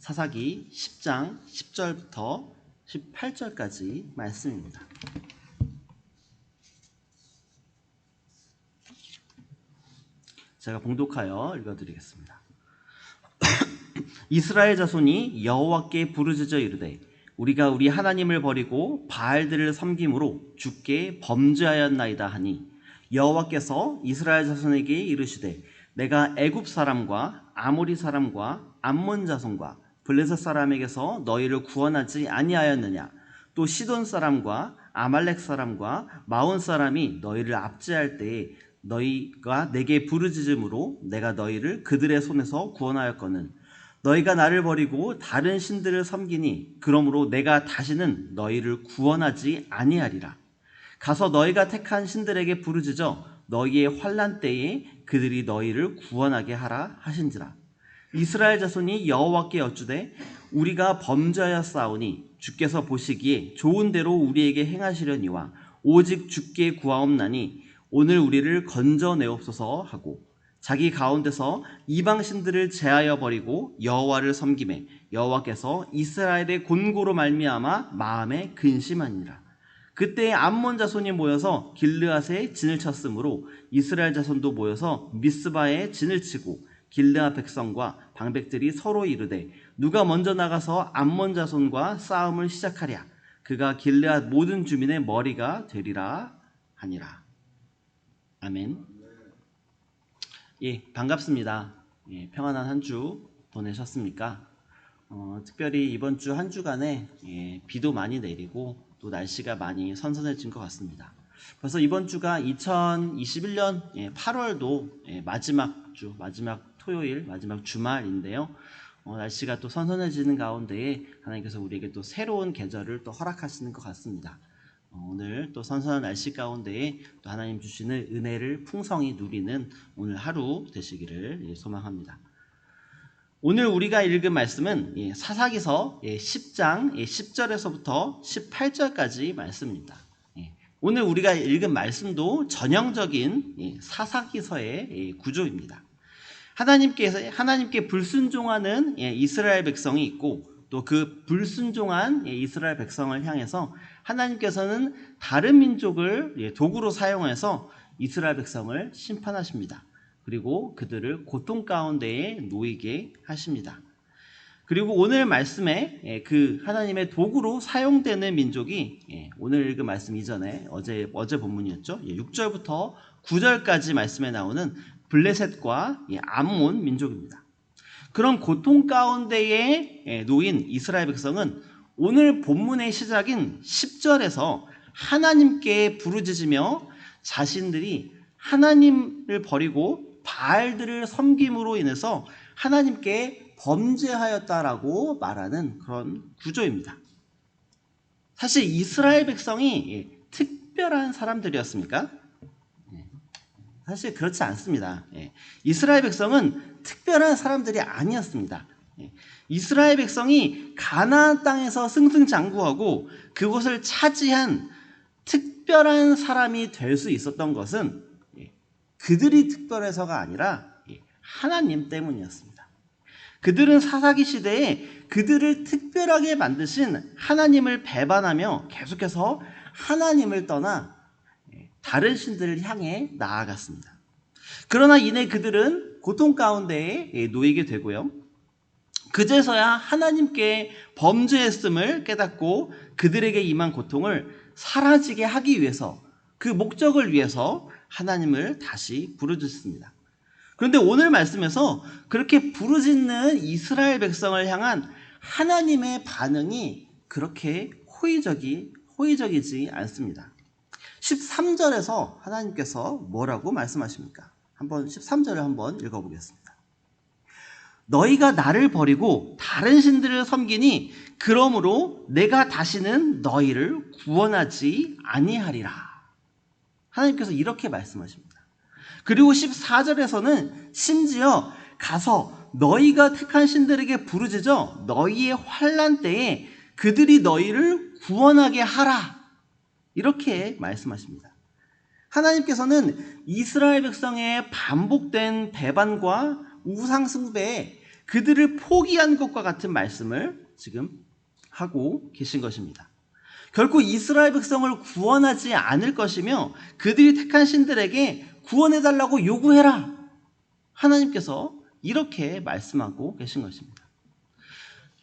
사사기 10장 10절부터 18절까지 말씀입니다. 제가 봉독하여 읽어드리겠습니다. 이스라엘 자손이 여호와께 부르짖어 이르되 우리가 우리 하나님을 버리고 바알들을 섬김으로 주께 범죄하였나이다 하니 여호와께서 이스라엘 자손에게 이르시되 내가 애굽 사람과 아모리 사람과 암몬 자손과 블레셋 사람에게서 너희를 구원하지 아니하였느냐? 또 시돈 사람과 아말렉 사람과 마온 사람이 너희를 압제할 때에 너희가 내게 부르짖음으로 내가 너희를 그들의 손에서 구원하였거늘. 너희가 나를 버리고 다른 신들을 섬기니 그러므로 내가 다시는 너희를 구원하지 아니하리라. 가서 너희가 택한 신들에게 부르짖어 너희의 환란 때에 그들이 너희를 구원하게 하라 하신지라 이스라엘 자손이 여호와께 여쭈되 우리가 범죄하였사오니 주께서 보시기에 좋은 대로 우리에게 행하시려니와 오직 주께 구하옵나니 오늘 우리를 건져내옵소서 하고 자기 가운데서 이방 신들을 제하여 버리고 여호와를 섬김에 여호와께서 이스라엘의 곤고로 말미암아 마음에 근심하니라. 그때 암몬 자손이 모여서 길르앗에 진을 쳤으므로 이스라엘 자손도 모여서 미스바에 진을 치고 길르앗 백성과 방백들이 서로 이르되 누가 먼저 나가서 암몬 자손과 싸움을 시작하랴 그가 길르앗 모든 주민의 머리가 되리라 하니라 아멘. 예, 반갑습니다. 예, 평안한 한 주 보내셨습니까? 어, 특별히 이번 주 한 주간에 예, 비도 많이 내리고 또 날씨가 많이 선선해진 것 같습니다. 벌써 이번 주가 2021년 예, 8월도 예, 마지막 주, 마지막 토요일, 마지막 주말인데요. 어, 날씨가 또 선선해지는 가운데에 하나님께서 우리에게 또 새로운 계절을 또 허락하시는 것 같습니다. 어, 오늘 또 선선한 날씨 가운데에 또 하나님 주시는 은혜를 풍성히 누리는 오늘 하루 되시기를 예, 소망합니다. 오늘 우리가 읽은 말씀은 예, 사사기서 10장 10절에서부터 18절까지 말씀입니다. 예, 오늘 우리가 읽은 말씀도 전형적인 사사기서의 구조입니다. 하나님께서 하나님께 불순종하는 이스라엘 백성이 있고 또 그 불순종한 이스라엘 백성을 향해서 하나님께서는 다른 민족을 도구로 사용해서 이스라엘 백성을 심판하십니다. 그리고 그들을 고통 가운데에 놓이게 하십니다. 그리고 오늘 말씀에 그 하나님의 도구로 사용되는 민족이 오늘 읽은 말씀 이전에 어제 어제 본문이었죠. 6절부터 9절까지 말씀에 나오는 블레셋과 암몬 민족입니다. 그런 고통 가운데에 놓인 이스라엘 백성은 오늘 본문의 시작인 10절에서 하나님께 부르짖으며 자신들이 하나님을 버리고 바알들을 섬김으로 인해서 하나님께 범죄하였다라고 말하는 그런 구조입니다. 사실 이스라엘 백성이 특별한 사람들이었습니까? 사실 그렇지 않습니다. 이스라엘 백성은 특별한 사람들이 아니었습니다. 이스라엘 백성이 가나안 땅에서 승승장구하고 그곳을 차지한 특별한 사람이 될 수 있었던 것은 그들이 특별해서가 아니라 하나님 때문이었습니다. 그들은 사사기 시대에 그들을 특별하게 만드신 하나님을 배반하며 계속해서 하나님을 떠나 다른 신들을 향해 나아갔습니다. 그러나 이내 그들은 고통 가운데에 놓이게 되고요. 그제서야 하나님께 범죄했음을 깨닫고 그들에게 임한 고통을 사라지게 하기 위해서 그 목적을 위해서 하나님을 다시 부르짖습니다. 그런데 오늘 말씀에서 그렇게 부르짖는 이스라엘 백성을 향한 하나님의 반응이 그렇게 호의적이 호의적이지 않습니다. 13절에서 하나님께서 뭐라고 말씀하십니까? 한번 13절을 한번 읽어보겠습니다. 너희가 나를 버리고 다른 신들을 섬기니 그러므로 내가 다시는 너희를 구원하지 아니하리라. 하나님께서 이렇게 말씀하십니다. 그리고 14절에서는 심지어 가서 너희가 택한 신들에게 부르짖어 너희의 환란 때에 그들이 너희를 구원하게 하라. 이렇게 말씀하십니다. 하나님께서는 이스라엘 백성의 반복된 배반과 우상 숭배에 그들을 포기한 것과 같은 말씀을 지금 하고 계신 것입니다. 결코 이스라엘 백성을 구원하지 않을 것이며 그들이 택한 신들에게 구원해달라고 요구해라. 하나님께서 이렇게 말씀하고 계신 것입니다.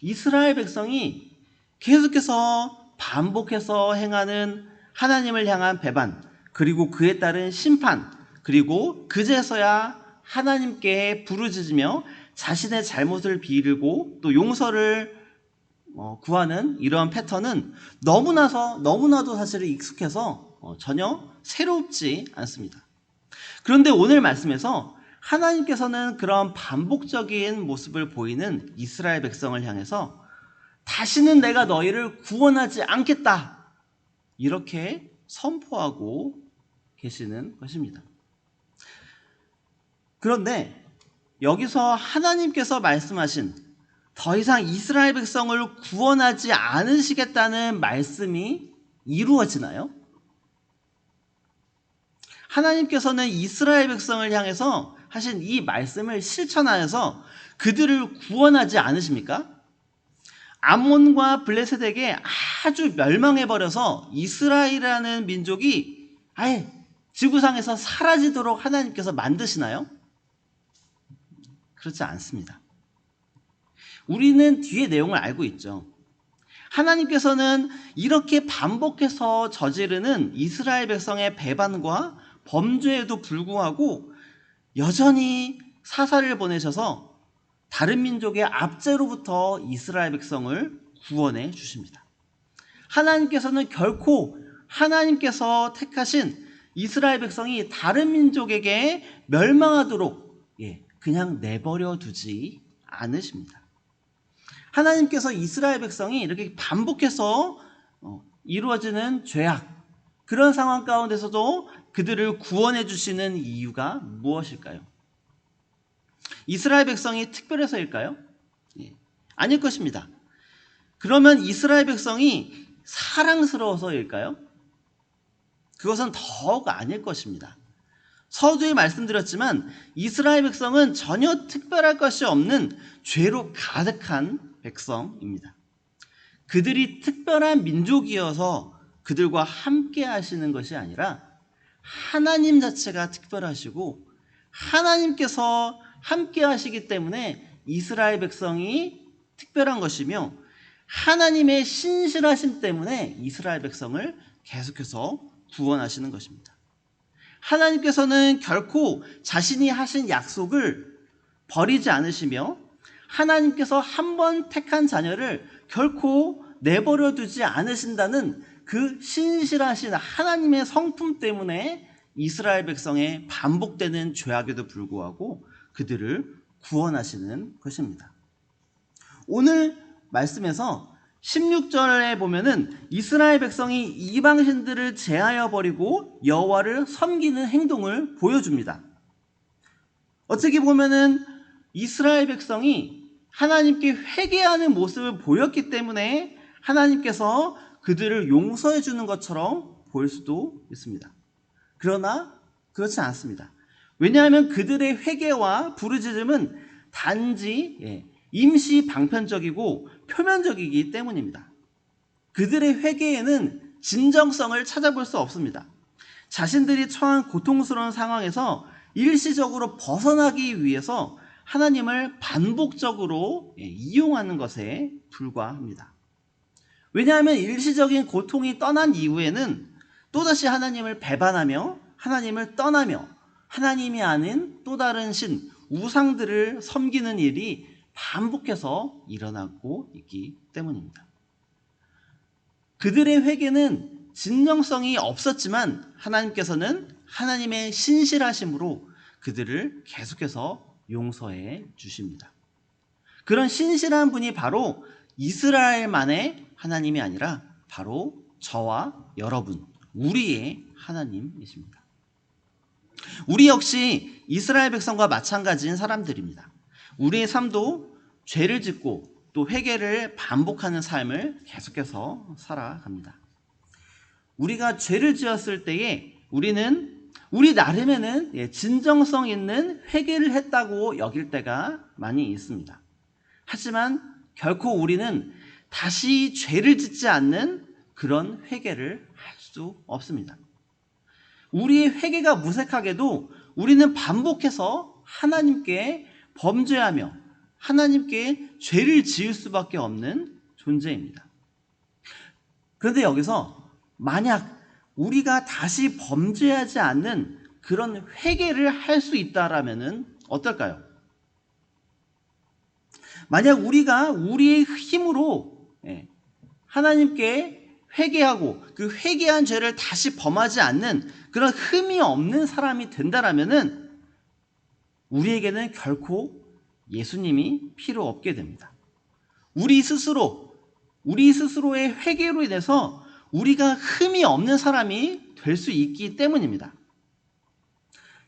이스라엘 백성이 계속해서 반복해서 행하는 하나님을 향한 배반, 그리고 그에 따른 심판, 그리고 그제서야 하나님께 부르짖으며 자신의 잘못을 비르고 또 용서를 어, 구하는 이러한 패턴은 너무나서 너무나도 사실 익숙해서 어, 전혀 새롭지 않습니다. 그런데 오늘 말씀에서 하나님께서는 그런 반복적인 모습을 보이는 이스라엘 백성을 향해서 다시는 내가 너희를 구원하지 않겠다. 이렇게 선포하고 계시는 것입니다. 그런데 여기서 하나님께서 말씀하신 더 이상 이스라엘 백성을 구원하지 않으시겠다는 말씀이 이루어지나요? 하나님께서는 이스라엘 백성을 향해서 하신 이 말씀을 실천하여서 그들을 구원하지 않으십니까? 암몬과 블레셋에게 아주 멸망해버려서 이스라엘이라는 민족이 아예 지구상에서 사라지도록 하나님께서 만드시나요? 그렇지 않습니다. 우리는 뒤의 내용을 알고 있죠. 하나님께서는 이렇게 반복해서 저지르는 이스라엘 백성의 배반과 범죄에도 불구하고 여전히 사사를 보내셔서 다른 민족의 압제로부터 이스라엘 백성을 구원해 주십니다. 하나님께서는 결코 하나님께서 택하신 이스라엘 백성이 다른 민족에게 멸망하도록 예, 그냥 내버려 두지 않으십니다. 하나님께서 이스라엘 백성이 이렇게 반복해서 어, 이루어지는 죄악 그런 상황 가운데서도 그들을 구원해 주시는 이유가 무엇일까요? 이스라엘 백성이 특별해서일까요? 예, 아닐 것입니다. 그러면 이스라엘 백성이 사랑스러워서일까요? 그것은 더욱 아닐 것입니다. 서두에 말씀드렸지만 이스라엘 백성은 전혀 특별할 것이 없는 죄로 가득한 백성입니다. 그들이 특별한 민족이어서 그들과 함께 하시는 것이 아니라 하나님 자체가 특별하시고 하나님께서 함께 하시기 때문에 이스라엘 백성이 특별한 것이며 하나님의 신실하심 때문에 이스라엘 백성을 계속해서 구원하시는 것입니다. 하나님께서는 결코 자신이 하신 약속을 버리지 않으시며 하나님께서 한 번 택한 자녀를 결코 내버려 두지 않으신다는 그 신실하신 하나님의 성품 때문에 이스라엘 백성의 반복되는 죄악에도 불구하고 그들을 구원하시는 것입니다. 오늘 말씀에서 16절에 보면은 이스라엘 백성이 이방신들을 제하여 버리고 여호와를 섬기는 행동을 보여줍니다. 어떻게 보면은 이스라엘 백성이 하나님께 회개하는 모습을 보였기 때문에 하나님께서 그들을 용서해 주는 것처럼 보일 수도 있습니다. 그러나 그렇지 않습니다. 왜냐하면 그들의 회개와 부르짖음은 단지 예, 임시 방편적이고 표면적이기 때문입니다. 그들의 회개에는 진정성을 찾아볼 수 없습니다. 자신들이 처한 고통스러운 상황에서 일시적으로 벗어나기 위해서 하나님을 반복적으로 예, 이용하는 것에 불과합니다. 왜냐하면 일시적인 고통이 떠난 이후에는 또다시 하나님을 배반하며 하나님을 떠나며 하나님이 아닌 또 다른 신, 우상들을 섬기는 일이 반복해서 일어나고 있기 때문입니다. 그들의 회개는 진정성이 없었지만 하나님께서는 하나님의 신실하심으로 그들을 계속해서 용서해 주십니다. 그런 신실한 분이 바로 이스라엘만의 하나님이 아니라 바로 저와 여러분, 우리의 하나님이십니다. 우리 역시 이스라엘 백성과 마찬가지인 사람들입니다. 우리의 삶도 죄를 짓고 또 회개를 반복하는 삶을 계속해서 살아갑니다. 우리가 죄를 지었을 때에 우리는 우리 나름에는 예, 진정성 있는 회개를 했다고 여길 때가 많이 있습니다. 하지만 결코 우리는 다시 죄를 짓지 않는 그런 회개를 할 수 없습니다. 우리의 회개가 무색하게도 우리는 반복해서 하나님께 범죄하며 하나님께 죄를 지을 수밖에 없는 존재입니다. 그런데 여기서 만약 우리가 다시 범죄하지 않는 그런 회개를 할 수 있다라면은 어떨까요? 만약 우리가 우리의 힘으로 예, 하나님께 회개하고 그 회개한 죄를 다시 범하지 않는 그런 흠이 없는 사람이 된다라면은 우리에게는 결코 예수님이 필요 없게 됩니다. 우리 스스로 우리 스스로의 회개로 인해서 우리가 흠이 없는 사람이 될 수 있기 때문입니다.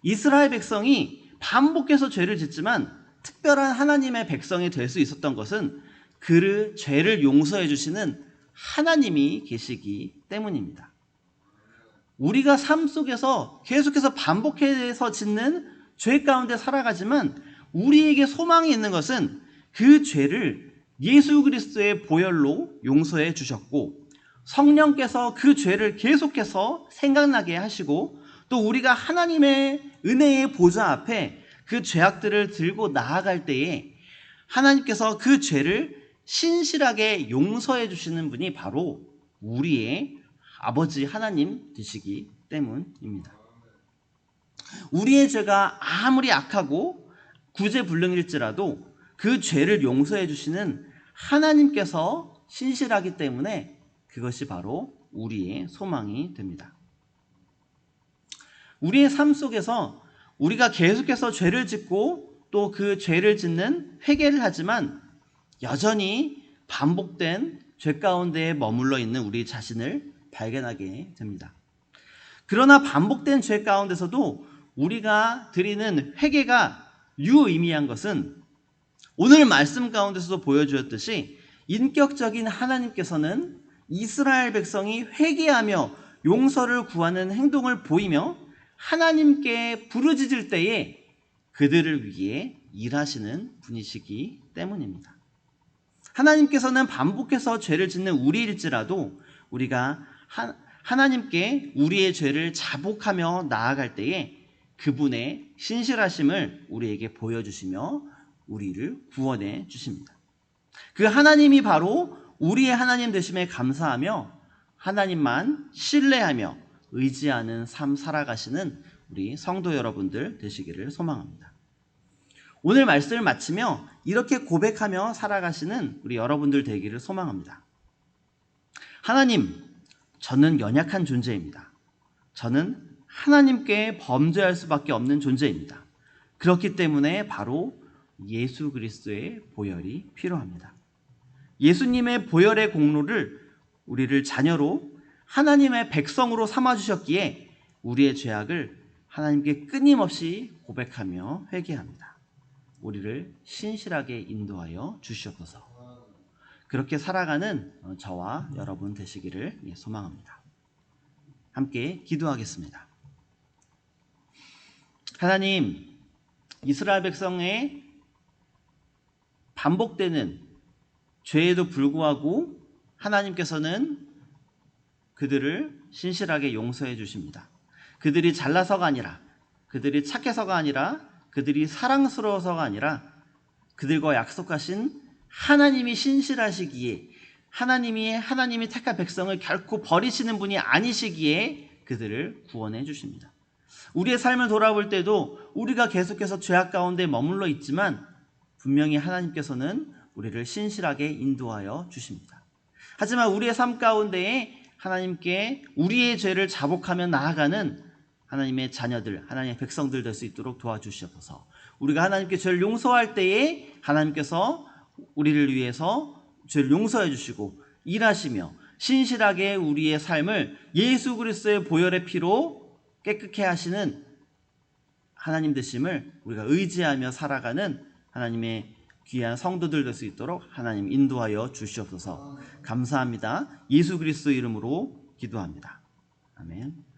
이스라엘 백성이 반복해서 죄를 짓지만 특별한 하나님의 백성이 될 수 있었던 것은 그를 죄를 용서해 주시는 하나님이 계시기 때문입니다. 우리가 삶 속에서 계속해서 반복해서 짓는 죄 가운데 살아가지만 우리에게 소망이 있는 것은 그 죄를 예수 그리스도의 보혈로 용서해 주셨고 성령께서 그 죄를 계속해서 생각나게 하시고 또 우리가 하나님의 은혜의 보좌 앞에 그 죄악들을 들고 나아갈 때에 하나님께서 그 죄를 신실하게 용서해 주시는 분이 바로 우리의 아버지 하나님 되시기 때문입니다. 우리의 죄가 아무리 악하고 구제불능일지라도 그 죄를 용서해 주시는 하나님께서 신실하기 때문에 그것이 바로 우리의 소망이 됩니다. 우리의 삶 속에서 우리가 계속해서 죄를 짓고 또 그 죄를 짓는 회개를 하지만 여전히 반복된 죄 가운데에 머물러 있는 우리 자신을 발견하게 됩니다. 그러나 반복된 죄 가운데서도 우리가 드리는 회개가 유의미한 것은 오늘 말씀 가운데서도 보여주었듯이 인격적인 하나님께서는 이스라엘 백성이 회개하며 용서를 구하는 행동을 보이며 하나님께 부르짖을 때에 그들을 위해 일하시는 분이시기 때문입니다. 하나님께서는 반복해서 죄를 짓는 우리일지라도 우리가 하, 하나님께 우리의 죄를 자복하며 나아갈 때에 그분의 신실하심을 우리에게 보여주시며 우리를 구원해 주십니다. 그 하나님이 바로 우리의 하나님 되심에 감사하며 하나님만 신뢰하며 의지하는 삶 살아가시는 우리 성도 여러분들 되시기를 소망합니다. 오늘 말씀을 마치며 이렇게 고백하며 살아가시는 우리 여러분들 되기를 소망합니다. 하나님, 저는 연약한 존재입니다. 저는 하나님께 범죄할 수밖에 없는 존재입니다. 그렇기 때문에 바로 예수 그리스도의 보혈이 필요합니다. 예수님의 보혈의 공로를 우리를 자녀로 하나님의 백성으로 삼아 주셨기에 우리의 죄악을 하나님께 끊임없이 고백하며 회개합니다. 우리를 신실하게 인도하여 주시옵소서. 그렇게 살아가는 저와 여러분 되시기를 소망합니다. 함께 기도하겠습니다. 하나님, 이스라엘 백성의 반복되는 죄에도 불구하고 하나님께서는 그들을 신실하게 용서해 주십니다. 그들이 잘나서가 아니라, 그들이 착해서가 아니라, 그들이 사랑스러워서가 아니라, 그들과 약속하신 하나님이 신실하시기에, 하나님이, 하나님이 택한 백성을 결코 버리시는 분이 아니시기에 그들을 구원해 주십니다. 우리의 삶을 돌아볼 때도 우리가 계속해서 죄악 가운데 머물러 있지만 분명히 하나님께서는 우리를 신실하게 인도하여 주십니다. 하지만 우리의 삶 가운데에 하나님께 우리의 죄를 자복하며 나아가는 하나님의 자녀들, 하나님의 백성들 될 수 있도록 도와주시옵소서. 우리가 하나님께 죄를 용서할 때에 하나님께서 우리를 위해서 죄를 용서해 주시고 일하시며 신실하게 우리의 삶을 예수 그리스도의 보혈의 피로 깨끗게 하시는 하나님 되심을 우리가 의지하며 살아가는 하나님의 귀한 성도들 될 수 있도록 하나님 인도하여 주시옵소서. 감사합니다. 예수 그리스도 이름으로 기도합니다. 아멘.